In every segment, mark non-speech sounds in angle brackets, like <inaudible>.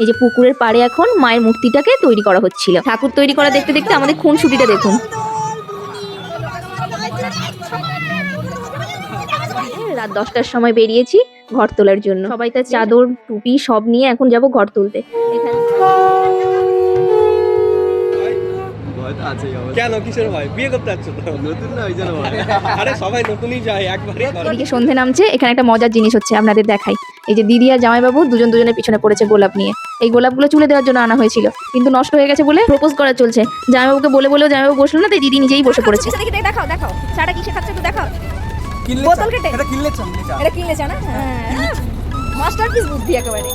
এই যে পুকুরের পাড়ে এখন মায়ের মূর্তিটাকে তৈরি করা হচ্ছিল। ঠাকুর তৈরি করা দেখতে দেখতে আমাদের খুন ছুটিটা দেখুন। রাত দশটার সময় বেরিয়েছি ঘর তোলার জন্য। সবাই তার চাদর, টুপি সব নিয়ে এখন যাব ঘর তুলতে। এখানে ভয় তো আছেই কেন? কিসের ভয়? বিয়ে করতে যাচ্ছ তো? নতুন না ওই জন্য আরে সবাই নতুনই যায় একবারই এদিকে সন্ধে নামছে এখানে একটা মজার জিনিস হচ্ছে আপনাদের দেখাই। এই যে দিদি আর জামাইবাবু দুজন দুজনের পিছনে পড়েছে গোলাপ নিয়ে। এই গোলাপগুলো চুলে দেওয়ার জন্য আনা হয়েছিল কিন্তু নষ্ট হয়ে গেছে বলে প্রপোজ করা চলছে। জামাইবাবুকে বলে বলেও জামাইবাবু বসল না তাই দিদি নিজেই বসে পড়েছে। দেখি দেখি, দেখাও দেখাও। চাটা কি শেখাচ্ছে একটু দেখাও। বোতল কেটে? এটা কিনলে চা, চা। এটা কিনলে চা না? মাস্টারপিস বুদ্ধি একেবারে।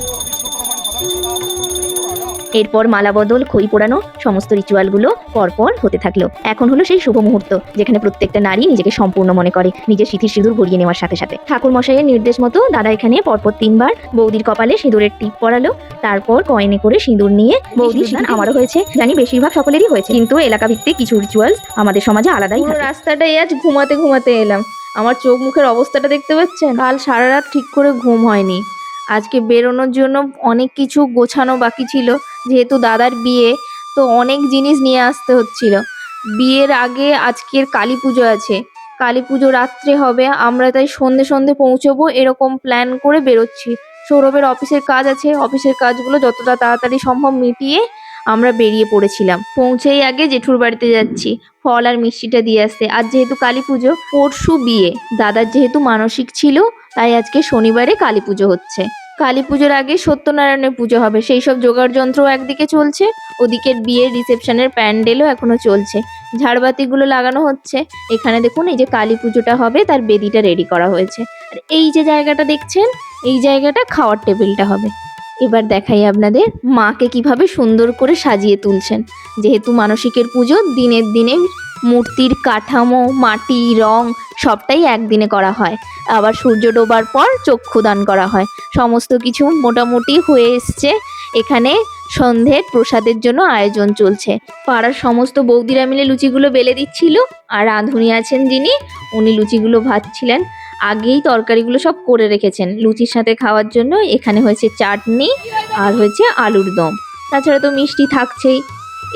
এরপর মালা বদল খই পোড়ানো সমস্ত রিচুয়ালগুলো পরপর হতে থাকল। এখন হলো সেই শুভ মুহূর্ত যেখানে প্রত্যেকটা নারী নিজেকে সম্পূর্ণ মনে করে নিজের সিথির সিঁদুর ভরিয়ে নেওয়ার সাথে সাথে। ঠাকুর মশাইয়ের নির্দেশ মতো দাদা এখানে পরপর তিনবার বৌদির কপালে সিঁদুরের টিপ পরালো তারপর কয়েনে করে সিঁদুর নিয়ে বৌদির স্নান আমারও হয়েছে। জানি বেশিরভাগ সকলেরই হয়েছে কিন্তু এলাকা ভিত্তিক কিছু রিচুয়ালস আমাদের সমাজে আলাদাই থাকে। রাস্তাটাই আজ ঘুমাতে ঘুমাতে এলাম। আমার চোখ মুখের অবস্থাটা দেখতে পাচ্ছেন? কাল সারা রাত ঠিক করে ঘুম হয়নি। আজকে বেরোনোর জন্য অনেক কিছু গোছানো বাকি ছিল। যেহেতু দাদার বিয়ে, তো অনেক জিনিস নিয়ে আসতে হচ্ছিল। বিয়ের আগে আজকের কালী পুজো আছে। কালী পুজো রাত্রে হবে, আমরা তাই সন্ধে সন্ধে পৌঁছবো, এরকম প্ল্যান করে বেরোচ্ছি। সৌরভের অফিসের কাজ আছে, অফিসের কাজগুলো যতটা তাড়াতাড়ি সম্ভব মিটিয়ে আমরা বেরিয়ে পড়েছিলাম। পৌঁছেই আগে জেঠুর বাড়িতে যাচ্ছি, ফল আর মিষ্টিটা দিয়ে আসতে। আর যেহেতু কালী পুজো, পরশু বিয়ে। দাদার যেহেতু মানসিক ছিল তাই আজকে শনিবারে কালী পুজো হচ্ছে। কালী পুজোর আগে সত্যনারায়ণের পুজো হবে। সেই সব জোগাড় যন্ত্র একদিকে চলছে, ওদিকের বিয়ের রিসেপশনের প্যান্ডেলও এখনও চলছে। ঝাড়বাতিগুলো লাগানো হচ্ছে। এখানে দেখুন, এই যে কালী পুজোটা হবে, তার বেদিটা রেডি করা হয়েছে। আর এই যে জায়গাটা দেখছেন, এই জায়গাটা খাওয়ার টেবিলটা হবে। এবার দেখাই আপনাদের মাকে কীভাবে সুন্দর করে সাজিয়ে তুলছেন। যেহেতু মানসিকের পুজো দিনের দিনে মূর্তির কাঠামো, মাটি, রং সবটাই একদিনে করা হয়। আবার সূর্য ডোবার পর চক্ষুদান করা হয়। সমস্ত কিছু মোটামুটি হয়ে এসছে। এখানে সন্ধ্যের প্রসাদের জন্য আয়োজন চলছে। পাড়ার সমস্ত বৌদিরা মিলে লুচিগুলো বেলে দিচ্ছিল আর রাঁধুনি আছেন যিনি, উনি লুচিগুলো ভাজছিলেন। আগেই তরকারিগুলো সব করে রেখেছেন। লুচির সাথে খাওয়ার জন্য এখানে হয়েছে চাটনি আর হয়েছে আলুর দম। তাছাড়া তো মিষ্টি থাকছেই।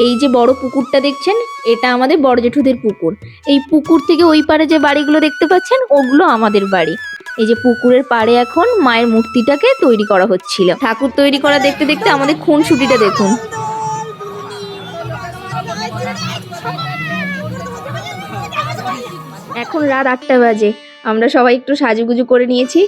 এই যে বড় পুকুরটা দেখছেন, এটা আমাদের বড় জেঠুদের পুকুর। এই পুকুর থেকে ওই পারে যে বাড়িগুলো দেখতে পাচ্ছেন, ওগুলো আমাদের বাড়ি। এই যে পুকুরের পাড়ে এখন মায়ের মূর্তিটাকে তৈরি করা হচ্ছিল। ঠাকুর তৈরি করা দেখতে দেখতে আমাদের খুন ছুটিটা দেখুন। এখন রাত আটটা বাজে। আমরা সবাই একটু সাজুগুজু করে নিয়েছি।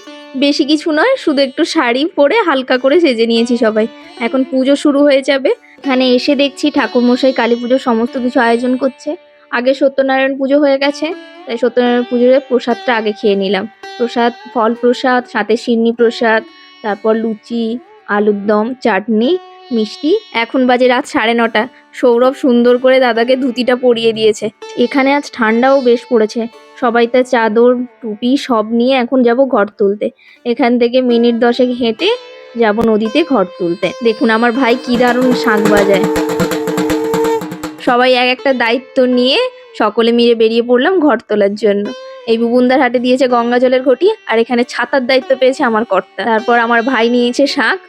বেশি কিছু নয়, শুধু একটু শাড়ি পরে হালকা করে সেজে নিয়েছি সবাই। এখন পুজো শুরু হয়ে যাবে। এখানে এসে দেখছি ঠাকুর মশাই কালী পুজোর সমস্ত কিছু আয়োজন করছে। আগে সত্যনারায়ণ পুজো হয়ে গেছে, তাই সত্যনারায়ণ পুজোর প্রসাদটা আগে খেয়ে নিলাম। প্রসাদ, ফল প্রসাদ, সাথে সিন্নি প্রসাদ, তারপর লুচি, আলুর দম, চাটনি, মিষ্টি। এখন বাজে রাত সাড়ে নটা। সৌরভ সুন্দর করে দাদাকে ধুতিটা পরিয়ে দিয়েছে। এখানে আজ ঠান্ডাও বেশ পড়েছে। সবাই তার চাদর, টুপি সব নিয়ে এখন যাব ঘর তুলতে। এখান থেকে মিনিট দশেক হেঁটে যাব নদীতে ঘর তুলতে। দেখুন, আমার ভাই কি দারুণ শাঁখ বাজায়। সবাই এক একটা দায়িত্ব নিয়ে সকলে মিলে বেরিয়ে পড়লাম ঘর তোলার জন্য। এই বুবুন্দার হাটে দিয়েছে গঙ্গা জলের ঘটি, আর এখানে ছাতার দায়িত্ব পেয়েছে আমার কর্তা। তারপর আমার ভাই নিয়েছে শাঁখ।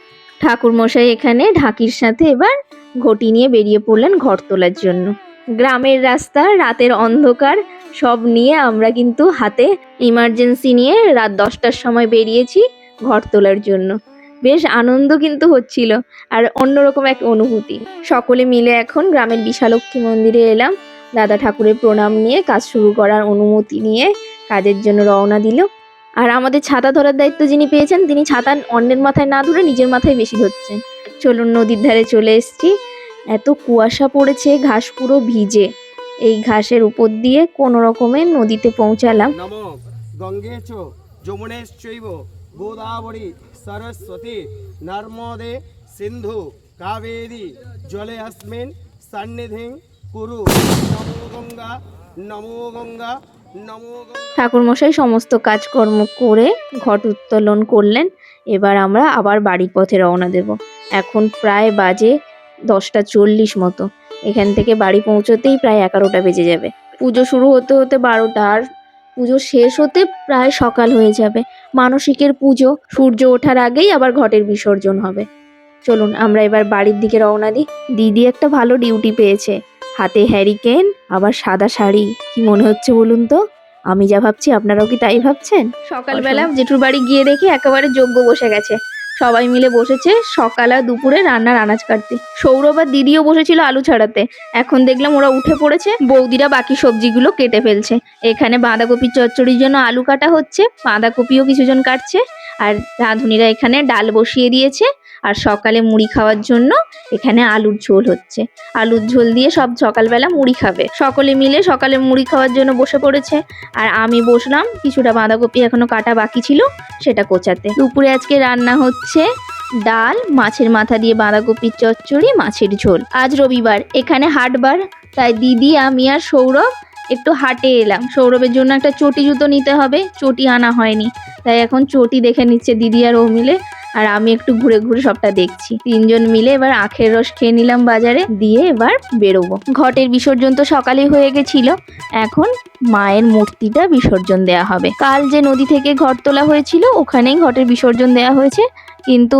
ঠাকুর মশাই এখানে ঢাকির সাথে এবার ঘটি নিয়ে বেরিয়ে পড়লেন ঘর তোলার জন্য। গ্রামের রাস্তা, রাতের অন্ধকার, সব নিয়ে আমরা কিন্তু হাতে ইমার্জেন্সি নিয়ে রাত দশটার সময় বেরিয়েছি ঘর তোলার জন্য। বেশ আনন্দ কিন্তু হচ্ছিল আর অন্যরকম এক অনুভূতি। সকলে মিলে এখন গ্রামের বিশালক্ষী মন্দিরে এলাম। দাদা ঠাকুরের প্রণাম নিয়ে কাজ শুরু করার অনুমতি নিয়ে কাজের জন্য রওনা দিল। আর আমাদের ছাতা ধরার দায়িত্ব যিনি পেয়েছেন, তিনি ছাতা অন্যের মাথায় না ধরে নিজের মাথায় বেশি ধরছেন। চলুন নদীর ধারে চলে এসেছি। এত কুয়াশা পড়েছে, ঘাস পুরো ভিজে। এই ঘাসের উপর দিয়ে কোনো রকমে নদীতে পৌঁছালাম। গোদাবরী সরস্বতী নর্মদে সিন্ধু কাবেরী জলে অস্মিন সন্নিধিং কুরু গঙ্গা নমো গঙ্গা ঠাকুরমশাই সমস্ত কাজকর্ম করে ঘট উত্তোলন করলেন। এবার আমরা আবার বাড়ির পথে রওনা দেব। এখন প্রায় বাজে দশটা চল্লিশ মতো। এখান থেকে বাড়ি পৌঁছতেই প্রায় এগারোটা বেজে যাবে। পুজো শুরু হতে হতে বারোটা আর পুজো শেষ হতে প্রায় সকাল হয়ে যাবে। মানসিকের পুজো সূর্য ওঠার আগেই আবার ঘটের বিসর্জন হবে। চলুন আমরা এবার বাড়ির দিকে রওনা দিই। দিদি একটা ভালো ডিউটি পেয়েছে। হাতে হ্যারিকেন আবার সাদা শাড়ি। কি মনে হচ্ছে বলুন তো? আমি যা ভাবছি আপনারাও কি তাই ভাবছেন? সকালবেলা জেঠুর বাড়ি গিয়ে দেখি একেবারে যোগ্য বসে গেছে। সবাই মিলে বসেছে সকাল আর দুপুরে রান্নার আনাজ কাটতে। সৌরভ আর দিদিও বসেছিল আলু ছাড়াতে। এখন দেখলাম ওরা উঠে পড়েছে, বৌদিরা বাকি সবজিগুলো কেটে ফেলছে। এখানে বাঁধাকপি চচ্চড়ির জন্য আলু কাটা হচ্ছে, বাঁধাকপিও কিছুজন কাটছে, আর রাঁধুনিরা এখানে ডাল বসিয়ে দিয়েছে। আর সকালে মুড়ি খাওয়ার জন্য এখানে আলুর ঝোল হচ্ছে। আলুর ঝোল দিয়ে সব সকালবেলা মুড়ি খাবে। সকলে মিলে সকালে মুড়ি খাওয়ার জন্য বসে পড়েছে। আর আমি বসলাম, কিছুটা বাঁধাকপি এখনও কাটা বাকি ছিল, সেটা কোচাতে। দুপুরে আজকে রান্না হচ্ছে ডাল, মাছের মাথা দিয়ে বাঁধাকপির চচ্চড়ি, মাছের ঝোল। আজ রবিবার, এখানে হাটবার, তাই দিদি, আমি আর সৌরভ একটু হাটে এলাম। সৌরভের জন্য একটা চটি জুতো নিতে হবে, চটি আনা হয়নি। তাই এখন চটি দেখে নিচ্ছে দিদি আর ও মিলে, আর আমি একটু ঘুরে ঘুরে সবটা দেখছি। তিনজন মিলে এবার আখের রস খেয়ে নিলাম বাজারে, দিয়ে এবার বেরোবো। ঘটের বিসর্জন তো সকালেই হয়ে গেছিল, এখন মায়ের মূর্তিটা বিসর্জন দেয়া হবে। কাল যে নদী থেকে ঘট তোলা হয়েছিল, ওখানেই ঘটের বিসর্জন দেওয়া হয়েছে, কিন্তু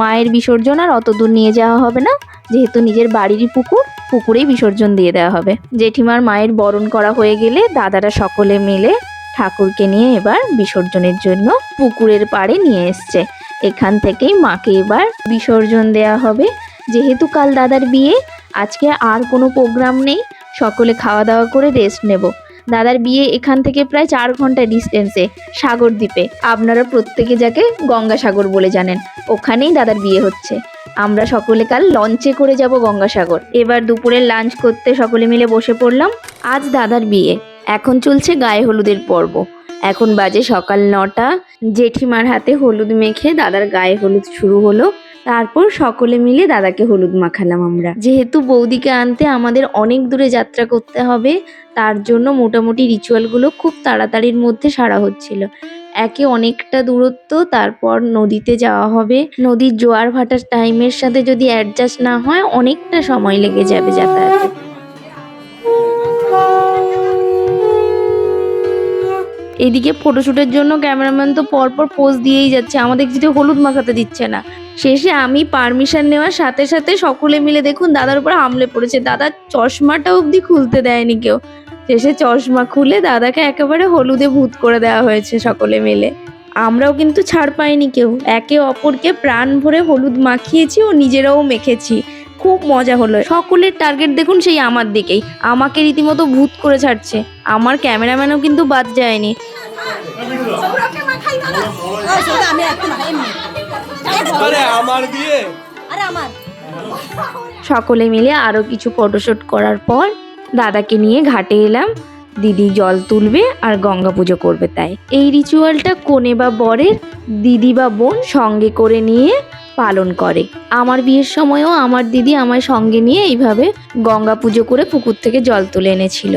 মায়ের বিসর্জন আর অত দূর নিয়ে যাওয়া হবে না, যেহেতু নিজের বাড়িরই পুকুর, পুকুরেই বিসর্জন দিয়ে দেওয়া হবে। জেঠিমার মায়ের বরণ করা হয়ে গেলে দাদারা সকলে মিলে ঠাকুরকে নিয়ে এবার বিসর্জনের জন্য পুকুরের পাড়ে নিয়ে এসছে। এখান থেকেই মাকে এবার বিসর্জন দেয়া হবে। যেহেতু কাল দাদার বিয়ে, আজকে আর কোনো প্রোগ্রাম নেই। সকলে খাওয়া দাওয়া করে রেস্ট নেব। দাদার বিয়ে এখান থেকে প্রায় চার ঘণ্টা ডিস্টেন্সে সাগর দ্বীপে। আপনারা প্রত্যেকে যাকে গঙ্গাসাগর বলে জানেন, ওখানেই দাদার বিয়ে হচ্ছে। আমরা সকলে কাল লঞ্চে করে যাব গঙ্গাসাগর। এবার দুপুরের লাঞ্চ করতে সকলে মিলে বসে পড়লাম। আজ দাদার বিয়ে। এখন চলছে গায়ে হলুদের পর্ব। এখন বাজে সকাল নটা। জেঠিমার হাতে হলুদ মেখে দাদার গায়ে হলুদ শুরু হলো। তারপর সকলে মিলে দাদাকে হলুদ মাখালাম আমরা। যেহেতু বৌদিকে আনতে আমাদের অনেক দূরে যাত্রা করতে হবে, তার জন্য মোটামুটি রিচুয়ালগুলো খুব তাড়াতাড়ির মধ্যে সারা হচ্ছিল। একে অনেকটা দূরত্ব, তারপর নদীতে যাওয়া হবে। নদীর জোয়ার ভাটার টাইমের সাথে যদি অ্যাডজাস্ট না হয়, অনেকটা সময় লেগে যাবে যাতায়াতে। এদিকে ফটোশ্যুটের জন্য ক্যামেরাম্যান তো পরপর পোজ দিয়েই যাচ্ছে। আমাদের কিছু হলুদ মাখাতে দিচ্ছে না। শেষে আমি পারমিশন নেওয়ার সাথে সাথে সকলে মিলে দেখুন দাদার উপর হামলে পড়েছে। দাদার চশমাটা অবধি খুলতে দেয়নি কেউ। শেষে চশমা খুলে দাদাকে একেবারে হলুদে ভূত করে দেওয়া হয়েছে সকলে মিলে। আমরাও কিন্তু ছাড় পাইনি কেউ। একে অপরকে প্রাণ ভরে হলুদ মাখিয়েছি ও নিজেরাও মেখেছি। খুব মজা হলো। সকলের টার্গেট দেখুন সেই আমার দিকেই। আমাকে রীতিমতো ভূত করে ছাড়ছে। আমার ক্যামেরাম্যানও কিন্তু বাদ যায়নি। সকলে মিলে আরও কিছু ফটোশ্যুট করার পর দাদাকে নিয়ে ঘাটে এলাম। দিদি জল তুলবে আর গঙ্গা পুজো করবে তাই। এই রিচুয়ালটা কোনে বা বরের দিদি বা বোন সঙ্গে করে নিয়ে পালন করে। আমার বিয়ের সময়ও আমার দিদি আমায় সঙ্গে নিয়ে এইভাবে গঙ্গা পুজো করে পুকুর থেকে জল তুলে এনেছিল।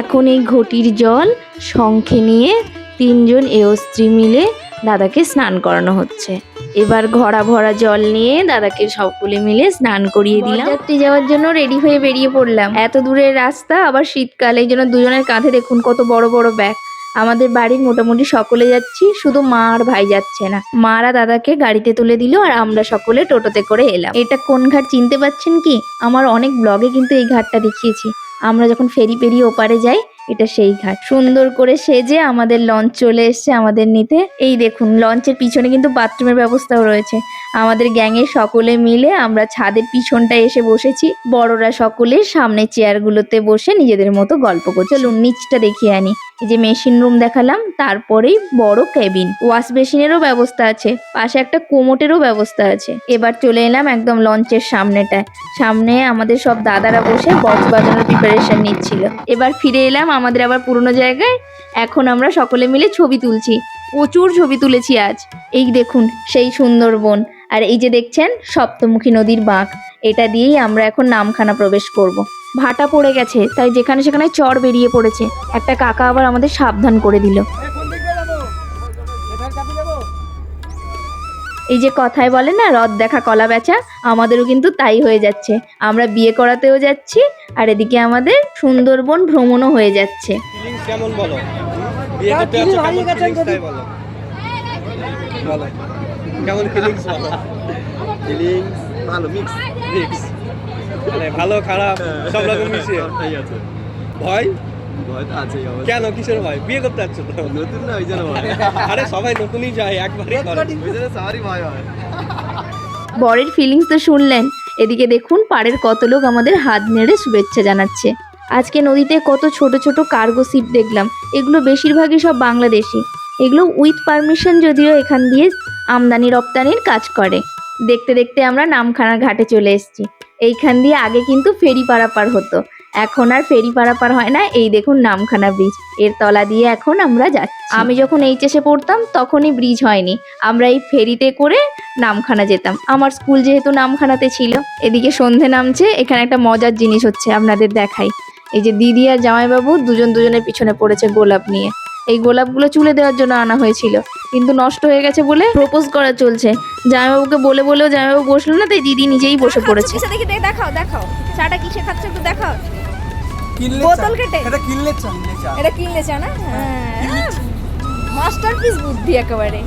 এখন এই ঘটির জল শঙ্খে নিয়ে তিনজন এও স্ত্রী মিলে দাদাকে স্নান করানো হচ্ছে। এবার ঘড়া ভরা জল নিয়ে দাদাকে সকলে মিলে স্নান করিয়ে দিলাম। যাত্রী যাওয়ার জন্য রেডি হয়ে বেরিয়ে পড়লাম। এত দূরের রাস্তা, আবার শীতকালে এই জন্য দুজনের কাঁধে দেখুন কত বড় বড় ব্যাগ। আমাদের বাড়ির মোটামুটি সকলে যাচ্ছি, শুধু মা আর ভাই যাচ্ছে না। মারা দাদাকে গাড়িতে তুলে দিল আর আমরা সকলে টোটোতে করে এলাম। এটা কোন ঘাট চিনতে পারছেন কি? আমার অনেক ব্লগে কিন্তু এই ঘাটটা দেখিয়েছি। আমরা যখন ফেরি পেরিয়ে ওপারে যাই, এটা সেই ঘাট। সুন্দর করে সেজে আমাদের লঞ্চ চলে এসছে আমাদের নিতে। এই দেখুন, লঞ্চের পিছনে কিন্তু বাথরুমের ব্যবস্থাও রয়েছে। আমাদের গ্যাংয়ের সকলে মিলে আমরা ছাদের পিছনটায় এসে বসেছি। বড়রা সকলে সামনে চেয়ারগুলোতে বসে নিজেদের মতো গল্প করছে। চলুন, নিচটা দেখিয়ে আনি। এই যে মেশিন রুম দেখালাম, তারপরেই বড় কেবিন ওয়াশ বেসিনেরও ব্যবস্থা আছে, পাশে একটা কোমোটেরও ব্যবস্থা আছে। এবার চলে এলাম একদম লঞ্চের সামনেটায়। সামনে আমাদের সব দাদারা বসে বক্স বাজানোর প্রিপারেশন নিচ্ছিল। এবার ফিরে এলাম আমাদের আবার পুরনো জায়গায়। এখন আমরা সকলে মিলে ছবি তুলছি। প্রচুর ছবি তুলেছি আজ। এই দেখুন, সেই সুন্দরবন। আর এই যে দেখছেন, সপ্তমুখী নদীর বাঁক। এটা দিয়েই আমরা এখন নামখানা প্রবেশ করব। ভাটা পড়ে গেছে তাই যেখানে সেখানে চর বেরিয়ে পড়েছে। একটা কাকা আবার আমাদের সাবধান করে দিল। এই যে কথায় বলে না রদ দেখা কলা বেচা আমাদেরও কিন্তু তাই হয়ে যাচ্ছে। আমরা বিয়ে করাতেও যাচ্ছি আর এদিকে আমাদের সুন্দরবন ভ্রমণও হয়ে যাচ্ছে। কেমন বলো? বিয়ে করতে যাচ্ছ কেমন ফিলিংস তাই বলো। বলো। কেমন ফিলিংস বলো? <laughs> ফিলিংস ভালো মিক্স মিক্স মানে ভালো খারাপ সব রকম মিশিয়ে। ভয়? ভয় তো আছেই কেন? কিসের ভয়? বিয়ে করতে যাচ্ছ তো? নতুন না ওই জন্য আরে সবাই নতুনই যায় একবারই করে। ওই জন্য সবারই ভয় হয়। বরের ফিলিংস তো শুনলেন। এদিকে দেখুন পাড়ের কত লোক আমাদের হাত নেড়ে শুভেচ্ছা জানাচ্ছে। আজকে নদীতে কত ছোট ছোট কার্গো শিপ দেখলাম। এগুলো বেশিরভাগই সব বাংলাদেশি। এগুলো উইথ পারমিশন যদিও এখান দিয়ে আমদানি রপ্তানির কাজ করে। দেখতে দেখতে আমরা নামখানা ঘাটে চলে এসেছি। এইখান দিয়ে আগে কিন্তু ফেরি পারাপার হতো। এখন আর ফেরি পারাপার হয় না। এই দেখুন নামখানা ব্রিজের তলা দিয়ে এখন আমরা যাচ্ছি। আমি যখন এইচএসে পড়তাম, তখনই ব্রিজ হয়নি। আমরা এই ফেরিতে করে নামখানা যেতাম। আমার স্কুল যেহেতু নামখানাতে ছিল, এদিকে সন্ধে নামছে, এখানে একটা মজার জিনিস হচ্ছে, আপনাদের দেখাই। এই যে দিদি আর জামাইবাবু দুজন দুজনের পিছনে পড়েছে গোলাপ নিয়ে। এই গোলাপগুলো চুলে দেওয়ার জন্য আনা হয়েছিল। কিন্তু নষ্ট হয়ে গেছে বলে প্রপোজ করা চলছে। জামাইবাবুকে বলে বলেও জামাইবাবু বসল না তাই দিদি নিজেই বসে পড়েছে। কিসে দেখি দেখাও দেখাও। চাটা কিসে খাচ্ছে একটু দেখাও। বোতল কেটে? এটা কিনলে চা এটা কিনলে চা না? হ্যাঁ। মাস্টারপিস বুদ্ধি একেবারে।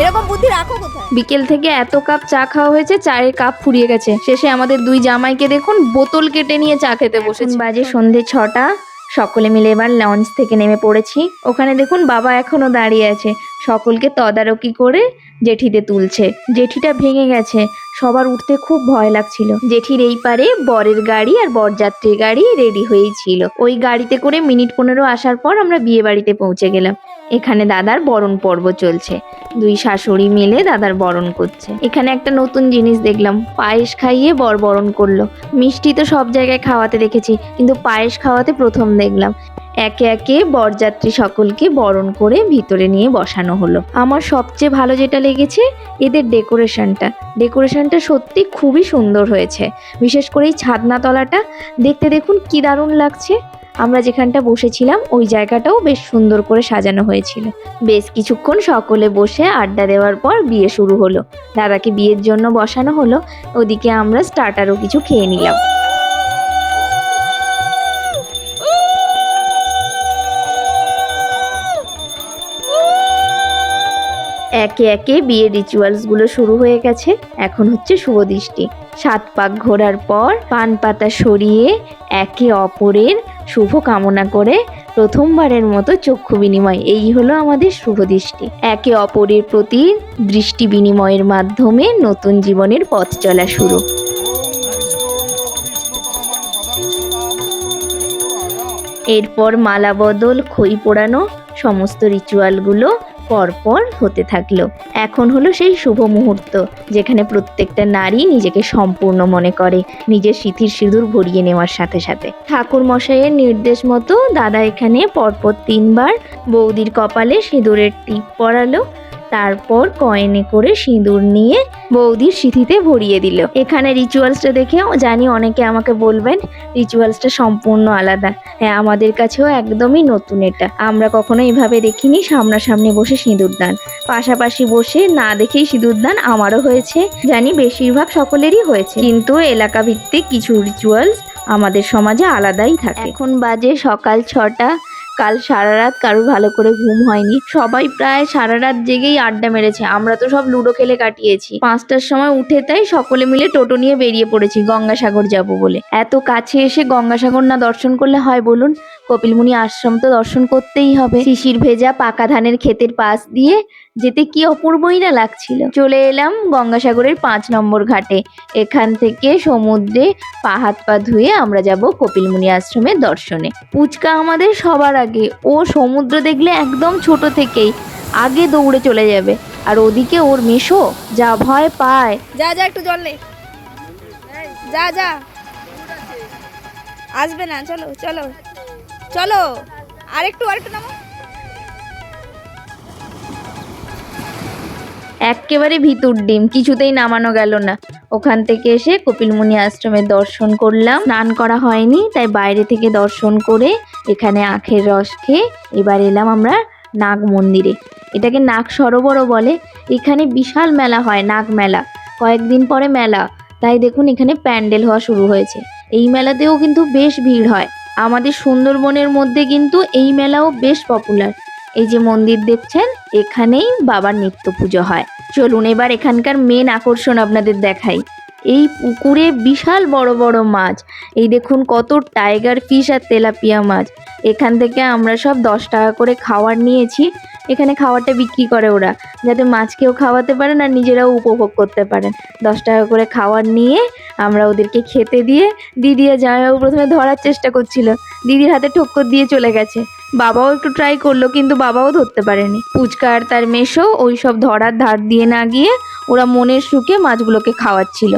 এরকম বুদ্ধি রাখো কোথায়? বিকেল থেকে এত কাপ চা খাওয়া হয়েছে চায়ের কাপ ফুরিয়ে গেছে। শেষে আমাদের দুই জামাইকে দেখুন বোতল কেটে নিয়ে চা খেতে বসে বাজে সন্ধে ছটা। সকলে মিলে এবার লঞ্চ থেকে নেমে পড়েছি। ওখানে দেখুন বাবা এখনও দাঁড়িয়ে আছে। সকলকে তদারকি করে জেঠিতে তুলছে। জেঠিটা ভেঙে গেছে। সবার উঠতে খুব ভয় লাগছিল। জেঠির এই পারে বরের গাড়ি আর বরযাত্রীর গাড়ি রেডি হয়েই ছিল। ওই গাড়িতে করে মিনিট পনেরো আসার পর আমরা বিয়ে বাড়িতে পৌঁছে গেলাম। এখানে দাদার বরণ পর্ব চলছে। দুই শাশুড়ি মিলে দাদার বরণ করছে। এখানে একটা নতুন জিনিস দেখলাম, পায়েস খাইয়ে বর বরণ করল। মিষ্টি তো সব জায়গায় খাওয়াতে দেখেছি, কিন্তু পায়েস খাওয়াতে প্রথম দেখলাম। একে একে বরযাত্রী সকলকে বরণ করে ভিতরে নিয়ে বসানো হলো। আমার সবচেয়ে ভালো যেটা লেগেছে, এদের ডেকোরেশনটা। ডেকোরেশনটা সত্যি খুবই সুন্দর হয়েছে। বিশেষ করে এই ছাদনাতলাটা, দেখতে দেখুন কি দারুণ লাগছে। আমরা যেখানটা বসেছিলাম, ওই জায়গাটাও বেশ সুন্দর করে সাজানো হয়েছিল। বেশ কিছুক্ষণ সকলে বসে আড্ডা দেওয়ার পর বিয়ে শুরু হলো। দাদাকে বিয়ের জন্য বসানো হলো, ওদিকে আমরা স্টার্টারও কিছু খেয়ে নিলাম। একে একে বিয়ের রিচুয়ালসগুলো শুরু হয়ে গেছে। এখন হচ্ছে শুভ দৃষ্টি। সাত পাক ঘোরার পর পান পাতা সরিয়ে একে অপরের শুভ কামনা করে প্রথমবারের মতো চক্ষু বিনিময়। এই হলো আমাদের শুভ দৃষ্টি। একে অপরের প্রতি দৃষ্টি বিনিময়ের মাধ্যমে নতুন জীবনের পথ চলা শুরু। এরপর মালা বদল, খই পোড়ানো, সমস্ত রিচুয়ালগুলো পরপর হতে থাকল। এখন হলো সেই শুভ মুহূর্ত, যেখানে প্রত্যেকটা নারী নিজেকে সম্পূর্ণ মনে করে, নিজের সিথির সিঁদুর ভরিয়ে নেওয়ার সাথে সাথে। ঠাকুর মশাইয়ের নির্দেশ মতো দাদা এখানে পরপর তিনবার বৌদির কপালে সিঁদুরের টিপ পরালো। তারপর কয়েনে করে সিঁদুর নিয়ে বৌদির সিথিতে ভরিয়ে দিল। এখানে রিচুয়ালসটা দেখে জানি অনেকে আমাকে বলবেন রিচুয়ালসটা সম্পূর্ণ আলাদা। হ্যাঁ আমাদের কাছেও একদমই নতুন এটা। আমরা কখনো এভাবে দেখিনি, সামনাসামনি বসে সিঁদুর দান। পাশাপাশি বসে না দেখেই সিঁদুর দান আমারও হয়েছে। জানি বেশিরভাগ সকলেরই হয়েছে। কিন্তু এলাকা ভিত্তিক কিছু রিচুয়ালস আমাদের সমাজে আলাদাই থাকে। এখন বাজে সকাল ছটা। কাল সারা রাত কারোর ভালো করে ঘুম হয়নি। সবাই প্রায় সারা রাত জেগেই আড্ডা মেরেছে। আমরা তো সব লুডো খেলে কাটিয়েছি। পাঁচটার সময় উঠে তাই সকলে মিলে টোটো নিয়ে বেরিয়ে পড়েছি গঙ্গাসাগর যাব বলে। এত কাছে এসে গঙ্গাসাগর না দর্শন করলে হয় বলুন? কপিলমুনি আশ্রম তো দর্শন করতেই হবে। শিশির ভেজা পাকা ধানের ক্ষেতের পাশ দিয়ে যেতে কি অপূর্বই না লাগছিল। চলে এলাম গঙ্গাসাগরের পাঁচ নম্বর ঘাটে। এখান থেকে সমুদ্রে পা হাত পা ধুয়ে আমরা যাব কপিলমুনি আশ্রমের দর্শনে। পুচকা আমাদের সবার আগে ও সমুদ্র দেখলে একদম ছোট থেকেই, আগে দৌড়ে চলে যাবে। আর ওদিকে ওর মেশো যা ভয় পায়। যা যা, একটু জল নেই যা যা। আসবে না, চলো চলো। চলো, আরেকটু আরেকটু নামো। একেবারে ভিতর ডিম, কিছুতেই নামানো গেল না। ওখান থেকে এসে কপিলমুনি আশ্রমের দর্শন করলাম। স্নান করা হয়নি, তাই বাইরে থেকে দর্শন করে এখানে আখের রস খেয়ে এবার এলাম আমরা নাগ মন্দিরে। এটাকে নাগ সরোবরও বলে। এখানে বিশাল মেলা হয়, নাগ মেলা। কয়েকদিন পরে মেলা। তাই দেখুন, এখানে প্যান্ডেল হওয়া শুরু হয়েছে। এই মেলাতেও কিন্তু বেশ ভিড় হয়। আমাদের সুন্দরবনের মধ্যে কিন্তু এই মেলাও বেশ পপুলার এই যে মন্দির দেখছেন, এখানেই বাবার নিত্য পুজো হয়। চলুন, এবার এখানকার মেন আকর্ষণ আপনাদের দেখাই। এই পুকুরে বিশাল বড় বড় মাছ। এই দেখুন কত টাইগার ফিশ আর তেলাপিয়া মাছ। এখান থেকে আমরা সব দশ টাকা করে খাবার নিয়েছি। এখানে খাবারটা বিক্রি করে ওরা। যাতে মাছকেও খাওয়াতে পারেন আর নিজেরাও উপভোগ করতে পারেন। দশ টাকা করে খাওয়ার নিয়ে আমরা ওদেরকে খেতে দিয়ে দিদি আর জামাইবাবু প্রথমে ধরার চেষ্টা করছিল। দিদির হাতে ঠক্কর দিয়ে চলে গেছে। বাবাও একটু ট্রাই করল, কিন্তু বাবাও ধরতে পারেনি। পুচকা আর তার মেশো ওই সব ধরার ধার দিয়ে না গিয়ে ওরা মনের সুখে মাছগুলোকে খাওয়াচ্ছিল।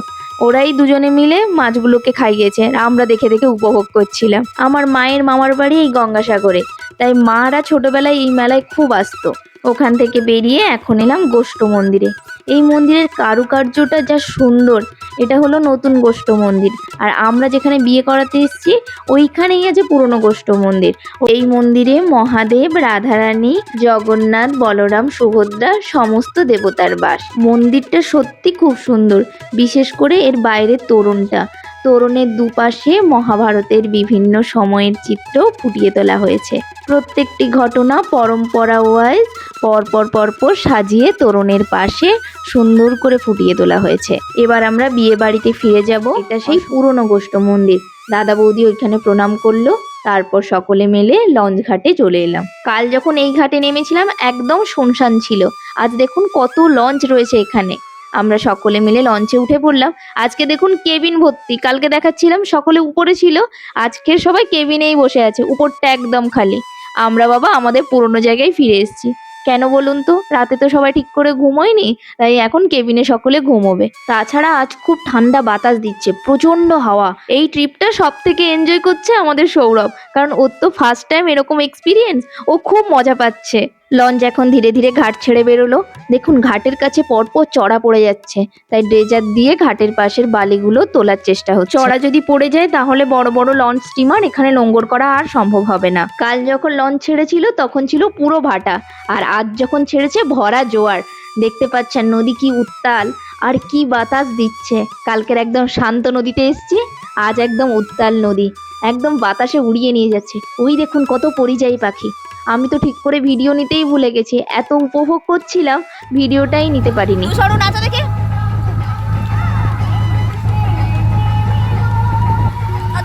ওরাই দুজনে মিলে মাছগুলোকে খাইয়েছে আমরা দেখে দেখে উপভোগ করছিলাম। আমার মায়ের মামার বাড়ি এই গঙ্গাসাগরে, তাই মারা ছোটবেলায় এই মেলায় খুব আসতো। ওখান থেকে বেরিয়ে এখন এলাম গোষ্ঠ মন্দিরে। এই মন্দিরের কারুকার্যটা যা সুন্দর এটা হলো নতুন গোষ্ঠ মন্দির। আর আমরা যেখানে বিয়ে করাতে এসেছি, ওইখানেই আছে পুরনো গোষ্ঠ মন্দির। এই মন্দিরে মহাদেব, রাধারানী, জগন্নাথ, বলরাম, সুভদ্রা সমস্ত দেবতার বাস। মন্দিরটা সত্যি খুব সুন্দর। বিশেষ করে এর বাইরের তোরণটা। তোরণের দুপাশে মহাভারতের বিভিন্ন সময়ের চিত্র ফুটিয়ে তোলা হয়েছে। প্রত্যেকটি ঘটনা পরম্পরা ওয়াইজ পরপর পরপর সাজিয়ে তোরণের পাশে সুন্দর করে ফুটিয়ে তোলা হয়েছে। এবার আমরা বিয়ে বাড়িতে ফিরে যাব। এটা সেই পুরনো গোষ্ঠ মন্দির। দাদা বৌদি ওইখানে প্রণাম করল, তারপর সকলে মিলে লঞ্চ ঘাটে চলে এলাম। কাল যখন এই ঘাটে নেমেছিলাম, একদম শুনশান ছিল। আজ দেখুন কত লঞ্চ রয়েছে এখানে। আমরা সকলে মিলে লঞ্চে উঠে পড়লাম। আজকে দেখুন কেবিন ভর্তি। কালকে দেখাচ্ছিলাম, সকলে উপরে ছিল। আজকে সবাই কেবিনেই বসে আছে, উপরটা একদম খালি। আমরা বাবা আমাদের পুরনো জায়গায় ফিরে এসেছি। কেন বলুন তো? রাতে তো সবাই ঠিক করে ঘুমোয়নি, তাই এখন কেবিনে সকলে ঘুমোবে। তাছাড়া আজ খুব ঠান্ডা বাতাস দিচ্ছে প্রচণ্ড হাওয়া। এই ট্রিপটা সব থেকে এনজয় করছে আমাদের সৌরভ। কারণ ওর তো ফার্স্ট টাইম এরকম এক্সপিরিয়েন্স ও খুব মজা পাচ্ছে। লঞ্চ এখন ধীরে ধীরে ঘাট ছেড়ে বেরোলো। দেখুন ঘাটের কাছে পরপর চড়া পড়ে যাচ্ছে। তাই ড্রেজার দিয়ে ঘাটের পাশের বালিগুলো তোলার চেষ্টা হচ্ছে। চড়া যদি পড়ে যায় তাহলে বড় বড় লঞ্চ স্টিমার এখানে নোঙ্গর করা আর সম্ভব হবে না। কাল যখন লঞ্চ ছেড়েছিল তখন ছিল পুরো ভাটা। আর আজ যখন ছেড়েছে ভরা জোয়ার। দেখতে পাচ্ছেন নদী কি উত্তাল। আর কি বাতাস দিচ্ছে। কালকের একদম শান্ত নদীতে এসছি আজ একদম উত্তাল নদী। একদম বাতাসে উড়িয়ে নিয়ে যাচ্ছে। ওই দেখুন কত পরিযায়ী পাখি। আমি তো ঠিক করে ভিডিও নিতেই ভুলে গেছি। এত উপভোগ করছিলাম ভিডিওটাই নিতে পারিনি। সরু নাচা দেখে।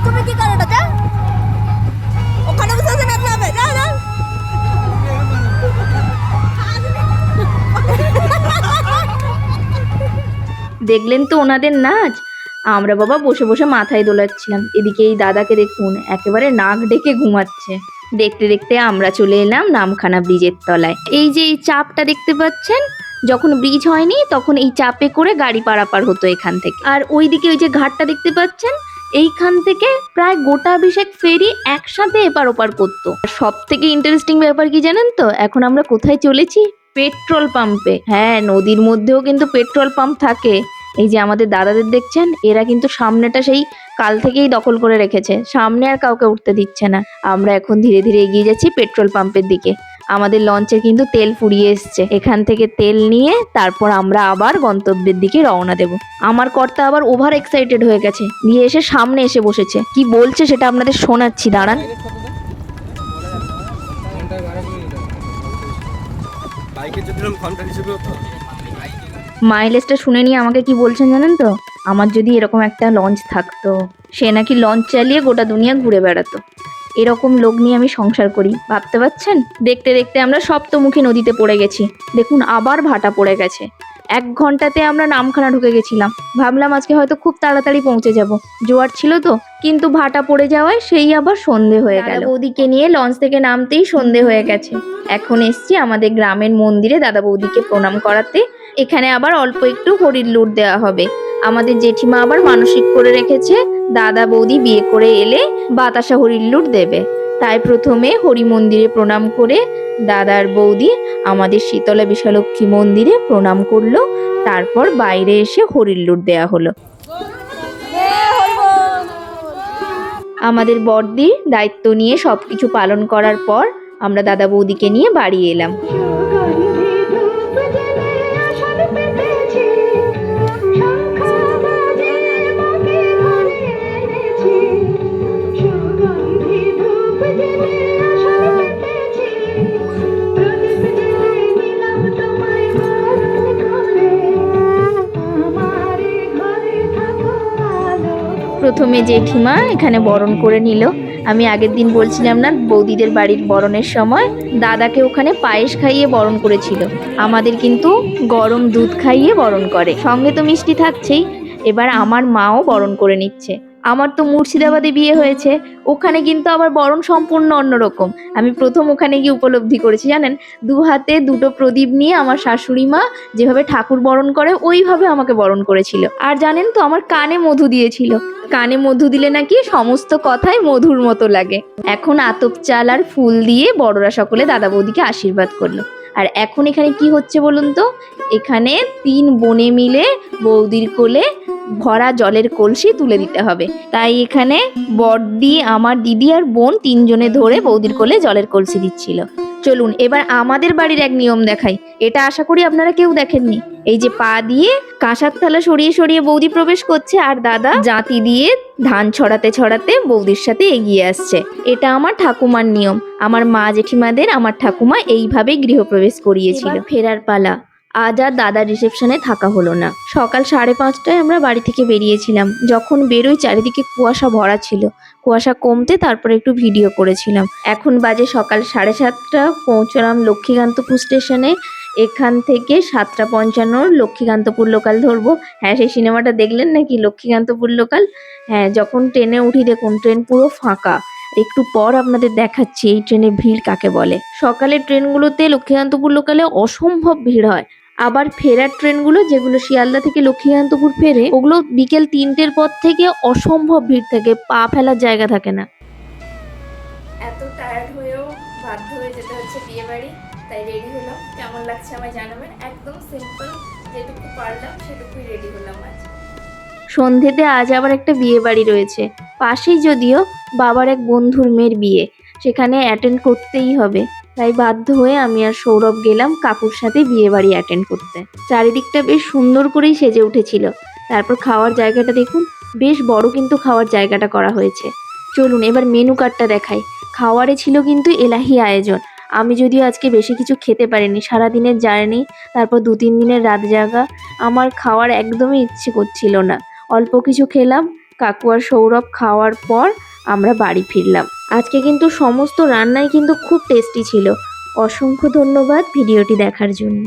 তুমি কি করো এটা ওখানে বসে বসে নাচলে যাও যাও দেখলেন তো ওনাদের নাচ? আমরা বাবা বসে বসে মাথায় দোলাচ্ছিলাম। এদিকে এই দাদাকে দেখুন একেবারে নাক ডেকে ঘুমাচ্ছে। দেখতে দেখতে আমরা চলে এলাম নামখানা ব্রিজের তলায়। এই যে এই চাপটা দেখতে পাচ্ছেন, যখন ব্রিজ হয়নি তখন এই চাপে করে গাড়ি পারাপার হতো এখান থেকে। আর ওইদিকে ওই যে ঘাটটা দেখতে পাচ্ছেন, এইখান থেকে প্রায় গোটা বিশেক ফেরি একসাথে এপার ওপার করতো। সব থেকে ইন্টারেস্টিং ব্যাপার কি জানেন তো, এখন আমরা কোথায় চলেছি? পেট্রোল পাম্পে। হ্যাঁ নদীর মধ্যেও কিন্তু পেট্রোল পাম্প থাকে। এই যে আমাদের দাদাদের দেখছেন, এরা কিন্তু সামনেটা সেই কাল থেকেই দখল করে রেখেছে। সামনে আর কাউকে উঠতে দিচ্ছে না। আমরা এখন ধীরে ধীরে এগিয়ে যাচ্ছি পেট্রোল পাম্পের দিকে। আমাদের লঞ্চে কিন্তু তেল ফুরিয়ে এসছে। এখান থেকে তেল নিয়ে তারপর আমরা আবার গন্তব্যের দিকে রওনা দেব। আমার কর্তা আবার ওভার এক্সাইটেড হয়ে গেছে। দিয়ে এসে সামনে এসে বসেছে। কি বলছে সেটা আপনাদের শোনাচ্ছি, দাঁড়ান। যদি ঘণ্টা হিসেবে মাইলেজটা শুনে নিয়ে আমাকে কি বলছেন জানেন তো? আমার যদি এরকম একটা লঞ্চ থাকতো, সে নাকি লঞ্চ চালিয়ে গোটা দুনিয়া ঘুরে বেড়াতো। এরকম লোক নিয়ে আমি সংসার করি, ভাবতে পারছেন? দেখতে দেখতে আমরা সপ্তমুখী নদীতে পড়ে গেছি। দেখুন, আবার ভাটা পড়ে গেছে। এক ঘন্টাতে আমরা নামখানা ঢুকে গেছিলাম। ভাবলাম আজকে হয়তো খুব তাড়াতাড়ি পৌঁছে যাব। জোয়ার ছিল তো কিন্তু ভাটা পড়ে যাওয়ায় সেই আবার সন্ধে হয়ে গেল। বৌদিকে নিয়ে লঞ্চ থেকে নামতেই সন্ধে হয়ে গেছে। এখন এসছি আমাদের গ্রামের মন্দিরে দাদা বৌদিকে প্রণাম করাতে। এখানে আবার অল্প একটু হরির লুট দেওয়া হবে। আমাদের জেঠিমা আবার মানসিক করে রেখেছে দাদা বৌদি বিয়ে করে এলে বাতাসা হরির লুট দেবে। তাই প্রথমে হরি মন্দিরে প্রণাম করে দাদার বৌদি আমাদের শীতলা বিশালক্ষী মন্দিরে প্রণাম করল, তারপর বাইরে এসে হরির লুট দেওয়া হলো। আমাদের বর্দির দায়িত্ব নিয়ে সব কিছু পালন করার পর আমরা দাদা বৌদিকে নিয়ে বাড়ি এলাম। প্রথমে জেঠিমা এখানে বরণ করে নিল। আমি আগের দিন বলছিলাম না, বৌদিদের বাড়ির বরণের সময় দাদাকে ওখানে পায়েস খাইয়ে বরণ করেছিল। আমাদের কিন্তু গরম দুধ খাইয়ে বরণ করে। সঙ্গে তো মিষ্টি থাকছেই। এবার আমার মাও বরণ করে নিচ্ছে। আমার তো মুর্শিদাবাদে বিয়ে হয়েছে। ওখানে কিন্তু আমার বরণ সম্পূর্ণ অন্যরকম। আমি প্রথম ওখানে গিয়ে উপলব্ধি করেছি, জানেন? দু হাতে দুটো প্রদীপ নিয়ে আমার শাশুড়ি মা যেভাবে ঠাকুর বরণ করে, ওইভাবে আমাকে বরণ করেছিল। আর জানেন তো, আমার কানে মধু দিয়েছিল। কানে মধু দিলে নাকি সমস্ত কথাই মধুর মতো লাগে। এখন আতপ চাল আর ফুল দিয়ে বড়রা সকলে দাদা বৌদিকে আশীর্বাদ করল। আর এখন এখানে কি হচ্ছে বলুন তো? এখানে তিন বনে মিলে বৌদির কোলে ভরা জলের কলসি তুলে দিতে হবে। তাই এখানে বড়দি, আমার দিদি আর বোন তিনজনে ধরে বৌদির কোলে জলের কলসি দিচ্ছিল। চলুন, এবার আমাদের বাড়ির এক নিয়ম দেখাই। এটা আশা করি আপনারা কেউ দেখেননি। এই যে পা দিয়ে কাঁসার থালা সরিয়ে সরিয়ে বৌদি প্রবেশ করছে আর দাদা জাতি দিয়ে ধান ছড়াতে ছড়াতে বৌদির সাথে এগিয়ে আসছে। এটা আমার ঠাকুমার নিয়ম। আমার মা জেঠিমাদের, আমার ঠাকুমা এইভাবে গৃহপ্রবেশ করিয়েছিল। ফেরার পালা। আজ আর দাদার রিসেপশনে থাকা হলো না। সকাল সাড়ে পাঁচটায় আমরা বাড়ি থেকে বেরিয়েছিলাম। যখন বেরোই চারিদিকে কুয়াশা ভরা ছিল। কুয়াশা কমতে তারপরে একটু ভিডিও করেছিলাম। এখন বাজে সকাল সাড়ে সাতটা, পৌঁছলাম লক্ষ্মীকান্তপুর স্টেশনে। এখান থেকে সাতটা পঞ্চান্নর লক্ষ্মীকান্তপুর লোকাল ধরবো। হ্যাঁ সেই সিনেমাটা দেখলেন নাকি? লক্ষ্মীকান্তপুর লোকাল? হ্যাঁ যখন ট্রেনে উঠি, দেখুন, ট্রেন পুরো ফাঁকা। একটু পর আপনাদের দেখাচ্ছি, এই ট্রেনে ভিড় কাকে বলে? সকালের ট্রেনগুলোতে লক্ষ্মীকান্তপুর লোকালে অসম্ভব ভিড় হয়। আবার ফেরার ট্রেনগুলো যেগুলো শিয়ালদা থেকে লক্ষ্মীকান্তপুর ফেরে ওগুলো বিকেল তিনটের পর থেকে অসম্ভব ভিড় থাকে পা ফেলার জায়গা থাকে না। এত টায়ার্ড হয়েও বাধ্য হয়ে যেতে হচ্ছে বিয়ে বাড়ি তাই রেডি হলাম। কেমন লাগছে আমায় জানাবেন? একদম সিম্পল যেটুকু পারলাম সেটুকুই রেডি হলাম আজ। সন্ধেতে আজ আবার একটা বিয়ে বাড়ি রয়েছে। পাশেই যদিও বাবার এক বন্ধুর মেয়ের বিয়ে সেখানে অ্যাটেন্ড করতেই হবে। তাই বাধ্য হয়ে আমি আর সৌরভ গেলাম কাকুর সাথে বিয়ে বাড়ি অ্যাটেন্ড করতে। চারিদিকটা বেশ সুন্দর করেই সেজে উঠেছিল। তারপর খাওয়ার জায়গাটা দেখুন, বেশ বড় কিন্তু খাওয়ার জায়গাটা করা হয়েছে। চলুন এবার মেনু কার্ডটা দেখাই। খাওয়ারে ছিল কিন্তু এলাহি আয়োজন। আমি যদিও আজকে বেশি কিছু খেতে পারিনি, সারাদিনের জার্নি, তারপর দু তিন দিনের রাত জাগা, আমার খাওয়ার একদমই ইচ্ছে করছিল না। অল্প কিছু খেলাম, কাকু আর সৌরভ খাওয়ার পর আমরা বাড়ি ফিরলাম। আজকে কিন্তু সমস্ত রান্নাই কিন্তু খুব টেস্টি ছিল। অসংখ্য ধন্যবাদ ভিডিওটি দেখার জন্য।